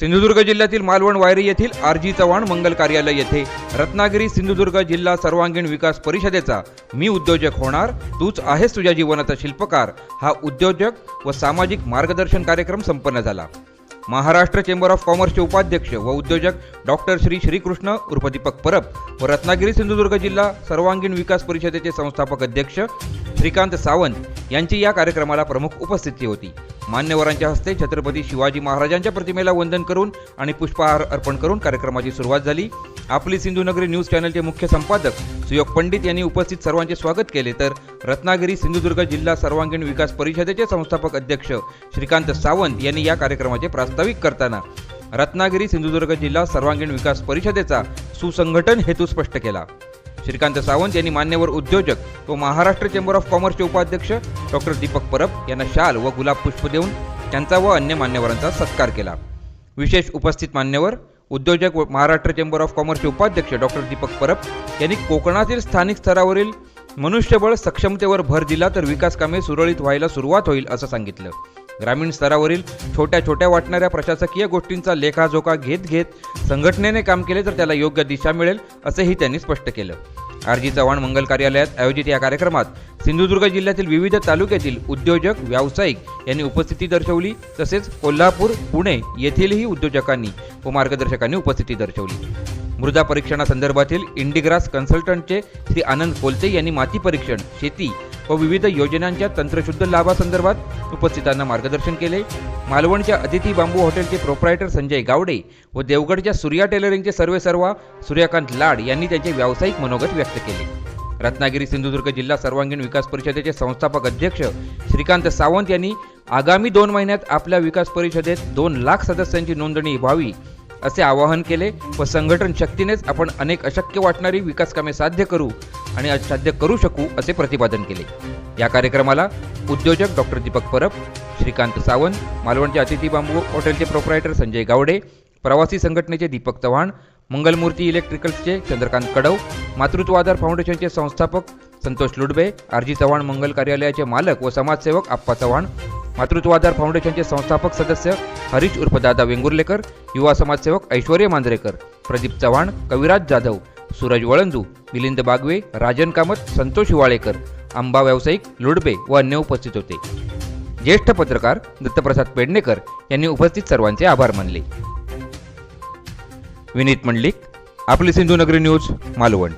सिंधुदुर्ग जिल्ह्यातील मालवण वायरी येथील आरजी चव्हाण मंगल कार्यालय येथे रत्नागिरी सिंधुदुर्ग जिल्हा सर्वांगीण विकास परिषदेचा मी उद्योजक होणार तूच आहेस तुझ्या जीवनाचा शिल्पकार हा उद्योजक व सामाजिक मार्गदर्शन कार्यक्रम संपन्न झाला. महाराष्ट्र चेंबर ऑफ कॉमर्सचे उपाध्यक्ष व उद्योजक डॉक्टर श्री श्रीकृष्ण उर्फ दीपक परब व रत्नागिरी सिंधुदुर्ग जिल्हा सर्वांगीण विकास परिषदेचे संस्थापक अध्यक्ष श्रीकांत सावंत यांची या कार्यक्रमाला प्रमुख उपस्थिती होती. मान्यवरांच्या हस्ते छत्रपती शिवाजी महाराजांच्या प्रतिमेला वंदन करून आणि पुष्पहार अर्पण करून कार्यक्रमाची सुरुवात झाली. आपली सिंधुनगरी न्यूज चॅनलचे मुख्य संपादक सुयोग पंडित यांनी उपस्थित सर्वांचे स्वागत केले तर रत्नागिरी सिंधुदुर्ग जिल्हा सर्वांगीण विकास परिषदेचे संस्थापक अध्यक्ष श्रीकांत सावंत यांनी या कार्यक्रमाचे प्रास्ताविक करताना रत्नागिरी सिंधुदुर्ग जिल्हा सर्वांगीण विकास परिषदेचा सुसंघटन हेतू स्पष्ट केला. श्रीकांत सावंत यांनी मान्यवर उद्योजक व महाराष्ट्र चेंबर ऑफ कॉमर्सचे उपाध्यक्ष डॉक्टर दीपक परब यांना शाल व गुलाब पुष्प देऊन त्यांचा व अन्य मान्यवरांचा सत्कार केला. विशेष उपस्थित मान्यवर उद्योजक व महाराष्ट्र चेंबर ऑफ कॉमर्सचे उपाध्यक्ष डॉक्टर दीपक परब यांनी कोकणातील स्थानिक स्तरावरील मनुष्यबळ सक्षमतेवर भर दिला तर विकास कामे सुरळीत व्हायला सुरुवात होईल असं सांगितलं. ग्रामीण स्तरावरील छोट्या छोट्या वाटणाऱ्या प्रशासकीय गोष्टींचा लेखाजोखा घेत घेत संघटनेने काम केले तर त्याला योग्य दिशा मिळेल असंही त्यांनी स्पष्ट केलं. आर. जी. चव्हाण मंगल कार्यालयात आयोजित या कार्यक्रमात सिंधुदुर्ग जिल्ह्यातील विविध तालुक्यातील उद्योजक व्यावसायिक यांनी उपस्थिती दर्शवली तसेच कोल्हापूर पुणे येथीलही उद्योजकांनी व मार्गदर्शकांनी उपस्थिती दर्शवली. मृदा परीक्षणासंदर्भातील इंडिग्रास कन्सल्टंटचे श्री आनंद कोलते यांनी माती परीक्षण शेती व विविध योजनांच्या तंत्रशुद्ध लाभासंदर्भात उपस्थितांना मार्गदर्शन केले. मालवणच्या अतिथी बांबू हॉटेलचे प्रोप्रायटर संजय गावडे व देवगडच्या सूर्या टेलरिंगचे सर्वेसर्वा सूर्यकांत लाड यांनी त्यांचे व्यावसायिक मनोगत व्यक्त केले. रत्नागिरी सिंधुदुर्ग जिल्हा सर्वांगीण विकास परिषदेचे संस्थापक अध्यक्ष श्रीकांत सावंत यांनी आगामी दोन महिन्यात आपल्या विकास परिषदेत दोन लाख सदस्यांची नोंदणी व्हावी. असे आवाहन केले व संघटन शक्तीनेच आपण अनेक अशक्य वाटणारी विकास कामे साध्य करू आणि साध्य करू शकू असे प्रतिपादन केले. या कार्यक्रमाला उद्योजक डॉक्टर दीपक परब श्रीकांत सावंत मालवणचे अतिथी बांबू हॉटेलचे प्रोप्रायटर संजय गावडे प्रवासी संघटनेचे दीपक चव्हाण मंगलमूर्ती इलेक्ट्रिकल्सचे चंद्रकांत कडव मातृत्व आधार फाउंडेशनचे संस्थापक संतोष लुडबे आरजी चव्हाण मंगल कार्यालयाचे मालक व समाजसेवक आप्पा चव्हाण मातृत्वाधार फाउंडेशनचे संस्थापक सदस्य हरीश उर्फ दादा वेंगुर्लेकर युवा समाजसेवक ऐश्वर्य मांजरेकर प्रदीप चव्हाण कविराज जाधव सूरज वळंजू मिलिंद बागवे राजन कामत संतोष हिवाळेकर आंबा व्यावसायिक लुडबे व अन्य उपस्थित होते. ज्येष्ठ पत्रकार दत्तप्रसाद पेडणेकर यांनी उपस्थित सर्वांचे आभार मानले. विनीत मंडलिक आपली सिंधुनगरी न्यूज मालवण.